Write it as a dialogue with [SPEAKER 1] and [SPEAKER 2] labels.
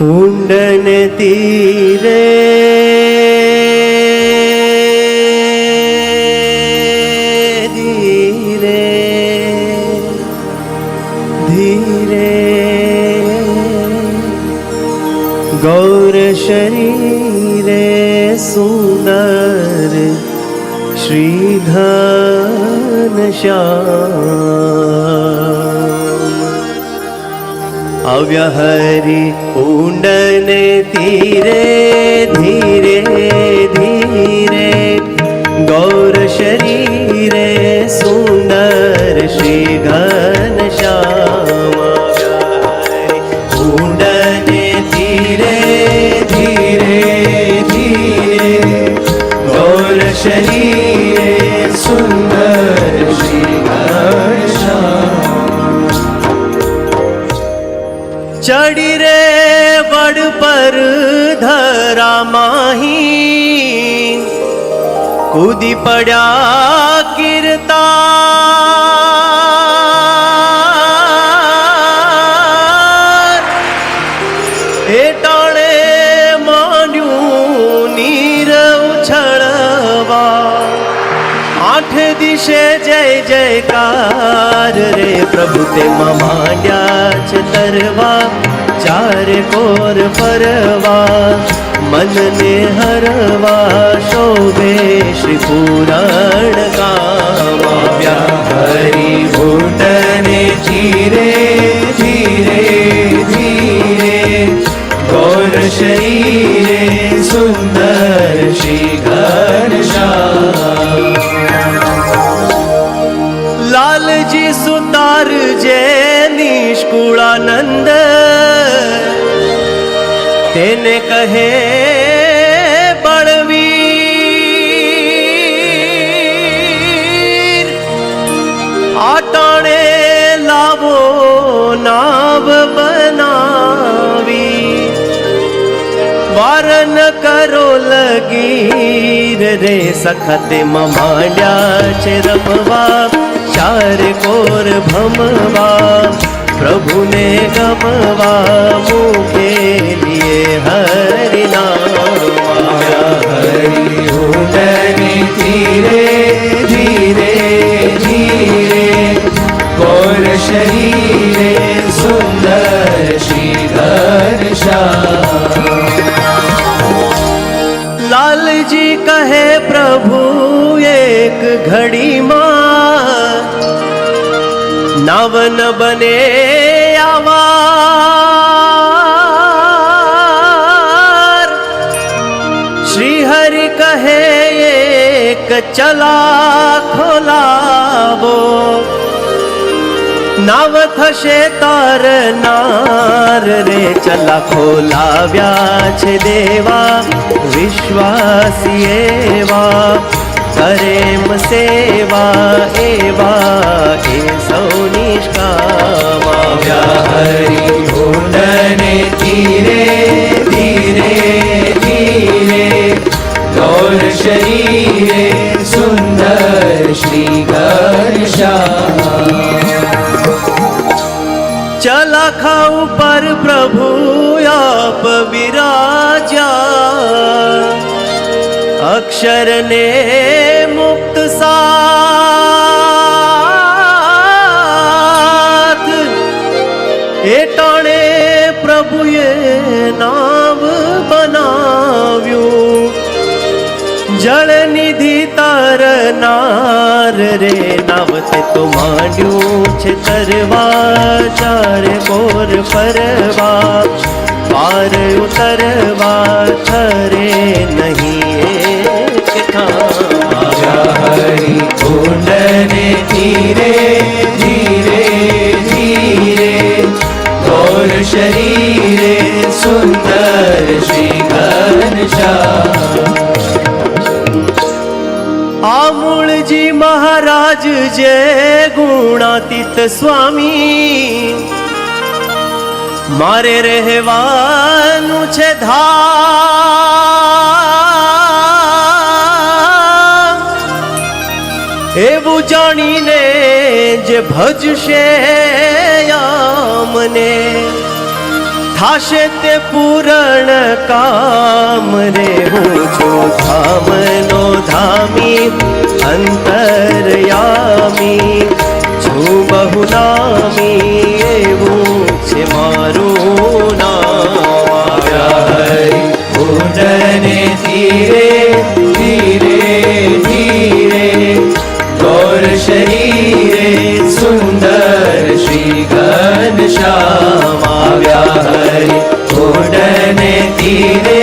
[SPEAKER 1] ઊંડન તીરે. ધીરે ધીરે. ગૌર શરીરે સુંદર શ્રી ઘન શ્યામ. આવ્યા હરિ ઊંડન તીરે ધીરે ધીરે. ગૌર શરીરે સુંદર ચડી રે વડ પર ધરા માહી. કૂદી પડ્યા કીર્તા એ ટાણે આઠ દિશે જય જયકાર રે પ્રભુ તેમાં માંડ્યા છે તરવા, ચાર કોર ફરવા, મનને હરવા, શોભે શ્રી પુરાણ કામ આવ્યા હરિ ભૂટને ધીરે ધીરે ધીરે, ગૌર શરીરે સુંદર શ્રી તેને કહે, બળવીર, આટાણે લાવો નાવ બનાવી. વારન કરો લગીર રે સખતે માંડ્યા છે રમવા. ચાર કોર ભમવા, પ્રભુને ગમવા મુકેલીએ હરિનામ હરિ ઊંડની ધીરે ધીરે ધીરે કોર શરીરે સુંદર શ્રી ઘનશ્યામ લાલજી કહે પ્રભુ એક ઘડીમાં નવન બને આવાર એક ચલા ખોલાવો. નાવ થશે તાર નાર રે ચલા ખોલાવ્યા છે દેવા. વિશ્વાસી એવા કરેમ સેવા એવા, એ સૌ નિષ્કામ હરિ ઊંડને ધીરે ચલાખા ઉપર પ્રભુ આપ વિરાજા અક્ષરને મુક્ત સાથ જળ નિધિ તરનાર રે નાવતે તો માંડ્યું છે તરવા, ચાર બોર ફરવા, પાર ઉતરવા ઠરે નહીં એક હરી કુંડને ધીરે ધીરે ધીરે ગૌર શરીરે આમૂળજી મહારાજ જે ગુણાતીત સ્વામી. મારે રહેવાનું છે ધા એવું જાણીને જે ભજશે યામને થાશે તે પૂરણ કામ રે હું છું ધામનો ધામી, અંતરયામી, છું બહુ નામી એવું છે મારું નામ.
[SPEAKER 2] ઉદને ધીરે ધીરે ધીરે ગૌર શરીરે Yeah.